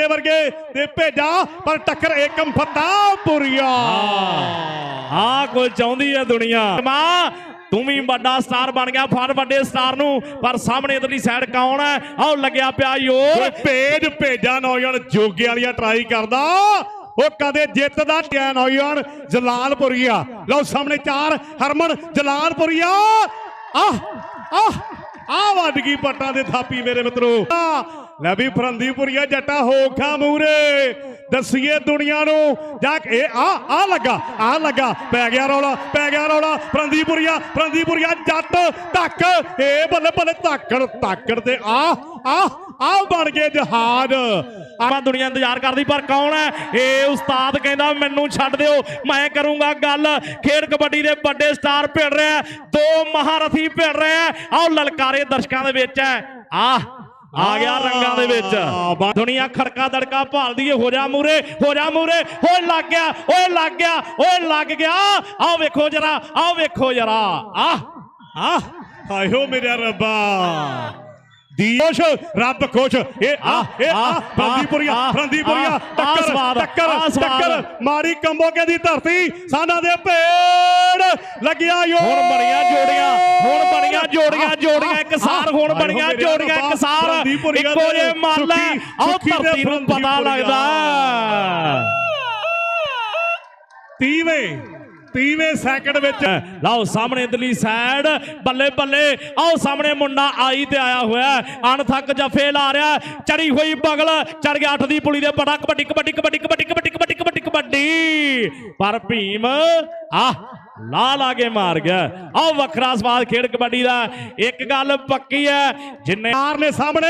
ਦਰਿਏ ਵਰਗੇ ਤੇ ਭੇਜਾ ਪਰ ਟੱਕਰ ਏਕਮ ਫਤਾਪੁਰੀਆ ਆ ਕੋਈ ਚਾਹੁੰਦੀ ਹੈ ਦੁਨੀਆ। ਮਾਂ ਤੂੰ ਵੀ ਵੱਡਾ ਸਟਾਰ ਬਣ ਗਿਆ ਫੜ ਵੱਡੇ ਸਟਾਰ ਨੂੰ ਪਰ ਸਾਹਮਣੇ ਇਧਰਲੀ ਸਾਈਡ ਕੌਣ ਹੈ? ਆਓ ਲੱਗਿਆ ਪਿਆ ਯੋਰ। ਭੇਜ ਭੇਜਾ ਨੌਜਵਾਨ ਜੋਗੇ ਵਾਲੀਆਂ ਟਰਾਈ ਕਰਦਾ। ਉਹ ਕਦੇ ਜਿੱਤਦਾ ਟਿਆ ਨੌਜਵਾਨ? ਜਲਾਲਪੁਰੀਆ। ਲਓ ਸਾਹਮਣੇ ਚਾਰ ਹਰਮਨ ਜਲਾਲਪੁਰੀਆ। ਆਹ ਆਹ। ਆ ਵੱਡ ਗਈ ਪੱਟਾਂ ਦੇ ਥਾਪੀ ਮੇਰੇ ਮਿੱਤਰੋ। ਆਹ, ਲੈ ਵੀ ਫਰੰਦੀਪੁਰੀਆ ਜੱਟਾ ਹੋਖਾ ਮੂਰੇ। ਦਸੀਏ ਦੁਨੀਆ ਨੂੰ। ਜਾ ਕੇ ਇਹ ਆ ਆ ਲੱਗਾ ਆ ਲੱਗਾ। ਪੈ ਗਿਆ ਰੌਲਾ, ਪੈ ਗਿਆ ਰੌਲਾ। ਫਰੰਦੀਪੁਰੀਆ ਫਰੰਦੀਪੁਰੀਆ ਜੱਟ ਟੱਕ ਏ ਬੱਲੇ ਬੱਲੇ ਧਾਕੜ ਧਾਕੜ ਤੇ ਆ ਆ ਆ ਬਣ ਗਏ ਜਹਾਜ਼। ਆਪਾਂ ਦੁਨੀਆ ਇੰਤਜ਼ਾਰ ਕਰਦੀ, ਪਰ ਕੌਣ ਹੈ? ਇਹ ਉਸਤਾਦ ਕਹਿੰਦਾ, ਮੈਨੂੰ ਛੱਡ ਦਿਓ, ਮੈਂ ਕਰੂੰਗਾ ਗੱਲ। ਖੇਡ ਕਬੱਡੀ ਦੇ ਵੱਡੇ ਸਟਾਰ ਭਿੜ ਰਿਹਾ ਦੋ ਮਹਾਰਥੀ ਭਿੜ ਰਿਹਾ ਹੈ। ਆਓ ਲਲਕਾਰੇ ਦਰਸ਼ਕਾਂ ਦੇ ਵਿੱਚ ਹੈ। ਆ ਆ ਗਿਆ ਰੰਗਾਂ ਦੇ ਵਿੱਚ। ਦੁਨੀਆ ਖੜਕਾ ਦੜਕਾ ਭਾਲਦੀ ਏ ਹੋ ਜਾ ਮੂਰੇ ਹੋ ਜਾ ਮੂਰੇ ਓਏ ਲੱਗ ਗਿਆ ਓਏ ਲੱਗ ਗਿਆ ਓਏ ਲੱਗ ਗਿਆ। ਆਓ ਵੇਖੋ ਜਰਾ ਆਓ ਵੇਖੋ ਜਰਾ। ਆ ਆ। ਹਾਇਓ ਮੇਰਾ ਰੱਬਾ। ਦੀ ਖੁਸ਼ ਰੱਬ ਖੁਸ਼। ਇਹ ਆ ਇਹ ਆ ਆ, ਫਰੰਦੀਪੁਰੀਆ ਆ, ਫਰੰਦੀਪੁਰੀਆ ਆ, ਆ ਟੱਕਰ ਟੱਕਰ। ਟੱਕਰ। ਮਾਰੀ ਕੰਬੋਕੇ ਦੀ ਧਰਤੀ ਸਾਨਾ ਦੇ ਭੇੜ ਲੱਗਿਆ ਯੋ ਹੁਣ ਬਣੀਆਂ ਜੋੜੀਆਂ ਹੁਣ ਬਣੀਆਂ ਜੋੜੀਆਂ ਜੋੜੀਆਂ ਇੱਕ ਸਾਰ ਹੁਣ ਬਣੀਆਂ ਜੋੜੀਆਂ ਇੱਕ ਸਾਰ ਇੱਕੋ ਜੇ ਮੱਲ ਆਓ ਧਰਤੀ ਨੂੰ ਪਤਾ ਲੱਗਦਾ। ਤੀਵੇਂ ਤੀਵੇਂ ਸੈਕਿੰਡ ਵਿੱਚ। ਲਓ ਸਾਹਮਣੇ ਇਧਰਲੀ ਸਾਈਡ ਬੱਲੇ ਬੱਲੇ। ਆਓ ਸਾਹਮਣੇ ਮੁੰਡਾ ਆਈ ਤੇ ਆਇਆ ਹੋਇਆ। ਅਣਥੱਕ ਜਫੇ ਲਾ ਰਿਹਾ। ਚੜੀ ਹੋਈ ਬਗਲ ਚੜ ਗਿਆ ਅੱਠ ਦੀ ਪੁਲੀ ਦੇ ਬੜਾ ਕਬੱਡੀ ਕਬੱਡੀ ਕਬੱਡੀ ਕਬੱਡੀ ਕਬੱਡੀ ਕਬੱਡੀ ਕਬੱਡੀ ਕਬੱਡੀ। ਪਰ ਭੀਮ ਆਹ ਲਾ ਲਾ ਕੇ ਮਾਰ ਗਿਆ। ਆਓ ਵੱਖਰਾ ਸਵਾਦ ਖੇਡ ਕਬੱਡੀ ਦਾ। ਇੱਕ ਗੱਲ ਪੱਕੀ ਹੈ, ਜਿੰਨੇ ਯਾਰ ਨੇ ਸਾਹਮਣੇ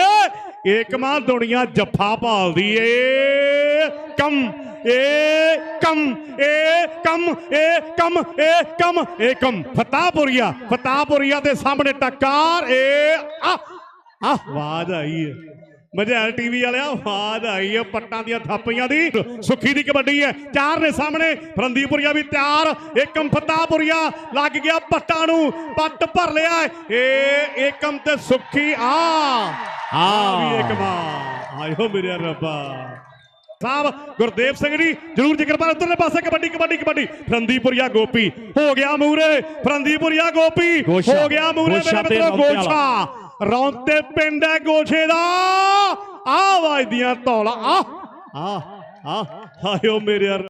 ਏਕ ਮਾਂ ਦੁਨੀਆ ਜੱਫਾ ਭਾਲਦੀ ਏ। ਕਮ ਏ ਕਮ ਏ ਕਮ ਏ ਕਮ ਏ ਕਮ ਏ ਕਮ। ਫਤਾਪੁਰੀਆ ਫਤਾਪੁਰੀਆ ਦੇ ਸਾਹਮਣੇ ਟੱਕਾਰ, ਏ ਆਹ ਆ ਆਵਾਜ਼ ਆਈ ਏ। ਮਝੈਲ ਟੀਵੀ ਵਾਲਿਆ ਆਵਾਜ਼ ਆਈ ਏ ਪੱਟਾਂ ਦੀਆਂ ਥਾਪੀਆਂ ਦੀ। ਸੁੱਖੀ ਦੀ ਕਬੱਡੀ ਹੈ। ਚਾਰ ਨੇ ਸਾਹਮਣੇ ਫਰੰਦੀਪੁਰੀਆ ਵੀ ਤਿਆਰ। ਏਕਮ ਫਤਾਪੁਰੀਆ ਲੱਗ ਗਿਆ ਪੱਟਾਂ ਨੂੰ ਪੱਟ ਭਰ ਲਿਆ ਏ ਏਕਮ ਤੇ ਸੁੱਖੀ ਆ। ਆ ਵੀ ਇੱਕ ਮਾਂ ਆਇਓ ਮੇਰੇ ਰੱਬਾ। ਸਾਹਿਬ ਗੁਰਦੇਵ ਸਿੰਘ ਜੀ ਜਰੂਰ ਜ਼ਿਕਰ ਪਰ ਉਧਰਲੇ ਪਾਸੇ ਕਬੱਡੀ ਕਬੱਡੀ ਕਬੱਡੀ। ਫਰੰਦੀਪੁਰੀਆ ਗੋਪੀ ਹੋ ਗਿਆ ਮੂਰੇ ਫਰੰਦੀਪੁਰੀਆ ਗੋਪੀ। ਹੋ ਗਿਆ ਮੂਰੇ ਮੇਰੇ ਮਿੱਤਰੋ। ਗੋਸ਼ਾ। ਰੌਂਤੇ ਪਿੰਡ ਹੈ ਗੋਸ਼ੇ ਦਾ। ਆ ਵੱਜਦੀਆਂ ਧੌਲਾ ਆ ਆ ਆ ਆਇਓ ਮੇਰੇ ਯਾਰ